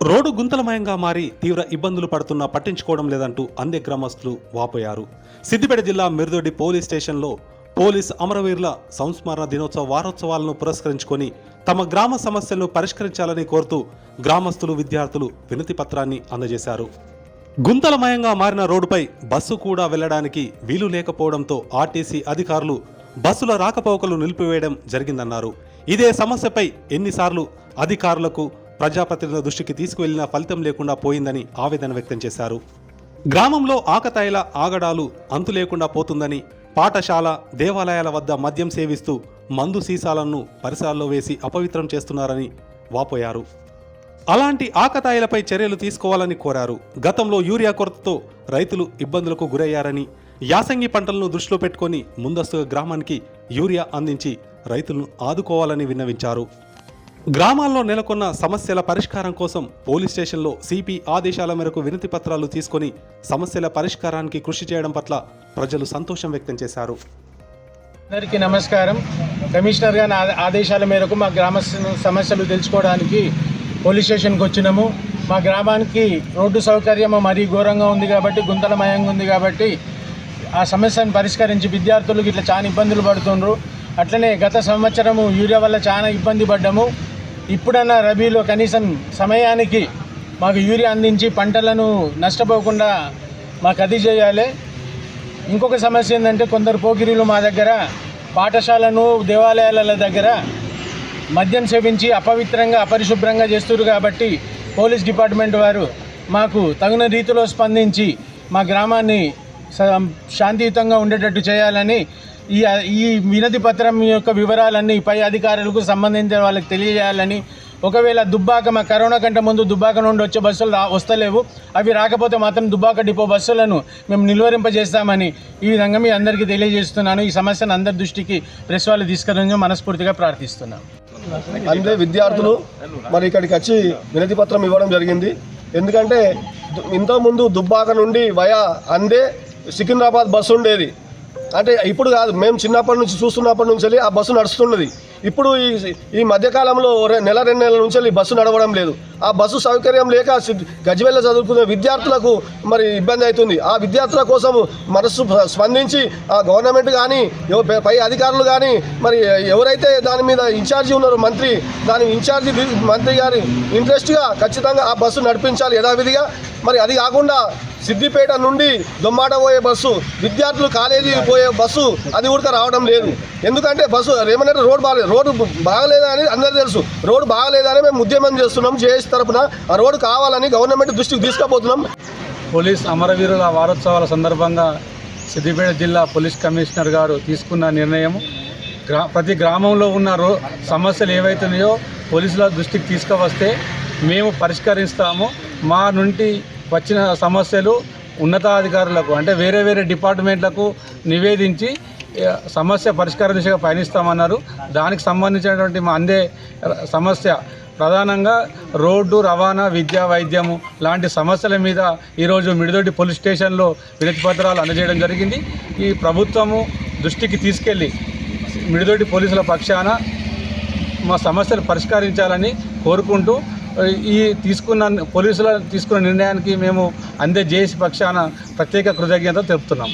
Road గుంతలమయంగా మారి తీవ్ర ఇబ్బందులు పడుతున్నా పట్టించుకోవడం లేదంటూ అందే గ్రామస్తులు వాపోయారు. సిద్దిపేట జిల్లా మెరుదొడ్డి పోలీస్ స్టేషన్లో పోలీస్ అమరవీరుల సంస్మరణ దినోత్సవ వారోత్సవాలను పురస్కరించుకొని తమ గ్రామ సమస్యలను పరిష్కరించాలని కోరుతూ గ్రామస్తులు విద్యార్థులు వినతి పత్రాన్ని అందజేశారు. గుంతలమయంగా మారిన రోడ్డుపై బస్సు కూడా వెళ్ళడానికి వీలు లేకపోవడంతో ఆర్టీసీ అధికారులు బస్సుల రాకపోకలు నిలిపివేయడం జరిగిందన్నారు. ఇదే సమస్యపై ఎన్నిసార్లు అధికారులకు ప్రజాప్రతినిధుల దృష్టికి తీసుకువెళ్ళిన ఫలితం లేకుండా పోయిందని ఆవేదన వ్యక్తం చేశారు. గ్రామంలో ఆకతాయిల ఆగడాలు అంతు లేకుండా పోతుందని పాఠశాల దేవాలయాల వద్ద మద్యం సేవిస్తూ మందు సీసాలను పరిసరాల్లో వేసి అపవిత్రం చేస్తున్నారని వాపోయారు. అలాంటి ఆకతాయిలపై చర్యలు తీసుకోవాలని కోరారు. గతంలో యూరియా కొరతతో రైతులు ఇబ్బందులకు గురయ్యారని యాసంగి పంటలను దృష్టిలో పెట్టుకొని ముందస్తుగా గ్రామానికి యూరియా అందించి రైతులను ఆదుకోవాలని విన్నవించారు. గ్రామాల్లో నెలకొన్న సమస్యల పరిష్కారం కోసం పోలీస్ స్టేషన్లో సిపి ఆదేశాల మేరకు వినతి పత్రాలు తీసుకొని సమస్యల పరిష్కారానికి కృషి చేయడం పట్ల ప్రజలు సంతోషం వ్యక్తం చేశారు. అందరికీ నమస్కారం. కమిషనర్ గారి ఆదేశాల మేరకు మా గ్రామ సమస్యలు తెలుసుకోవడానికి పోలీస్ స్టేషన్కి వచ్చినాము. మా గ్రామానికి రోడ్డు సౌకర్యం మరీ ఘోరంగా ఉంది కాబట్టి గుంతలమయంగా ఉంది కాబట్టి ఆ సమస్యను పరిష్కరించి విద్యార్థులకు ఇట్లా చాలా ఇబ్బందులు పడుతుండ్రు. అట్లనే గత సంవత్సరము యూరియా వల్ల చాలా ఇబ్బంది పడ్డాము. ఇప్పుడన్నా రబీలో కనీసం సమయానికి మాకు యూరియా అందించి పంటలను నష్టపోకుండా మాకు అది చేయాలి. ఇంకొక సమస్య ఏంటంటే కొందరు పోకిరీలు మా దగ్గర పాఠశాలను దేవాలయాల దగ్గర మద్యం సేవించి అపవిత్రంగా అపరిశుభ్రంగా చేస్తున్నారు కాబట్టి పోలీస్ డిపార్ట్మెంట్ వారు మాకు తగిన రీతిలో స్పందించి మా గ్రామాన్ని శాంతియుతంగా ఉండేటట్టు చేయాలని ఈ ఈ వినతి పత్రం యొక్క వివరాలన్నీ పై అధికారులకు సంబంధించిన వాళ్ళకి తెలియజేయాలని ఒకవేళ దుబ్బాక మా కరోనా కంటే ముందు దుబ్బాక నుండి వచ్చే బస్సులు రా వస్తలేవు. అవి రాకపోతే మాత్రం దుబ్బాక డిపో బస్సులను మేము నిలువరింపజేస్తామని ఈ విధంగా మీ అందరికీ తెలియజేస్తున్నాను. ఈ సమస్యను అందరి దృష్టికి ప్రెస్ వాళ్ళు తీసుకుని మనస్ఫూర్తిగా ప్రార్థిస్తున్నాను అంటే విద్యార్థులు మరి ఇక్కడికి వచ్చి వినతి పత్రం ఇవ్వడం జరిగింది. ఎందుకంటే ఇంతకుముందు దుబ్బాక నుండి వయా అందే సికింద్రాబాద్ బస్సు ఉండేది. అంటే ఇప్పుడు కాదు మేము చిన్నప్పటి నుంచి చూస్తున్నప్పటి నుంచి వెళ్ళి ఆ బస్సు నడుస్తున్నది. ఇప్పుడు ఈ ఈ మధ్యకాలంలో నెల రెండు నెలల నుంచి వెళ్ళి బస్సు నడవడం లేదు. ఆ బస్సు సౌకర్యం లేక సి- గజ్వెల్ల చదువుకునే విద్యార్థులకు మరి ఇబ్బంది అవుతుంది. ఆ విద్యార్థుల కోసం మనస్సు స్పందించి ఆ గవర్నమెంట్ కానీ పై- అధికారులు కానీ మరి ఎవరైతే దాని మీద ఇన్ఛార్జి ఉన్నారో మంత్రి దాని ఇన్ఛార్జి మంత్రి గారి ఇంట్రెస్ట్గా ఖచ్చితంగా ఆ బస్సు నడిపించాలి యథావిధిగా. మరి అది కాకుండా సిద్దిపేట నుండి దొమ్మాట పోయే బస్సు విద్యార్థులు కాలేజీ పోయే బస్సు అది కూడా రావడం లేదు. ఎందుకంటే బస్సు ఏమన్నా రోడ్ బాగలేదు రోడ్డు బాగలేదా అని అందరూ తెలుసు. రోడ్డు బాగలేదని మేము ఉద్యమం చేస్తున్నాం జేఎస్ తరపున. ఆ రోడ్డు కావాలని గవర్నమెంట్ దృష్టికి తీసుకుపోతున్నాం. పోలీస్ అమరవీరుల వారోత్సవాల సందర్భంగా సిద్దిపేట జిల్లా పోలీస్ కమిషనర్ గారు తీసుకున్న నిర్ణయం. గ్రా ప్రతి గ్రామంలో ఉన్న రో సమస్యలు ఏవైతున్నాయో పోలీసుల దృష్టికి తీసుకువస్తే మేము పరిష్కరిస్తాము. మా నుండి వచ్చిన సమస్యలు ఉన్నతాధికారులకు అంటే వేరే వేరే డిపార్ట్మెంట్లకు నివేదించి సమస్య పరిష్కార దిశగా పయనిస్తామన్నారు. దానికి సంబంధించినటువంటి మా అందే సమస్య ప్రధానంగా రోడ్డు రవాణా విద్య వైద్యము లాంటి సమస్యల మీద ఈరోజు మిడిదొడ్డి పోలీస్ స్టేషన్లో వినతి పత్రాలు అందజేయడం జరిగింది. ఈ ప్రభుత్వము దృష్టికి తీసుకెళ్ళి మిడిదొడ్డి పోలీసుల పక్షాన మా సమస్యలు పరిష్కరించాలని కోరుకుంటూ ఈ తీసుకున్న పోలీసుల తీసుకున్న నిర్ణయానికి మేము అందే జేఏసీ పక్షాన ప్రత్యేక కృతజ్ఞత తెలుపుతున్నాం.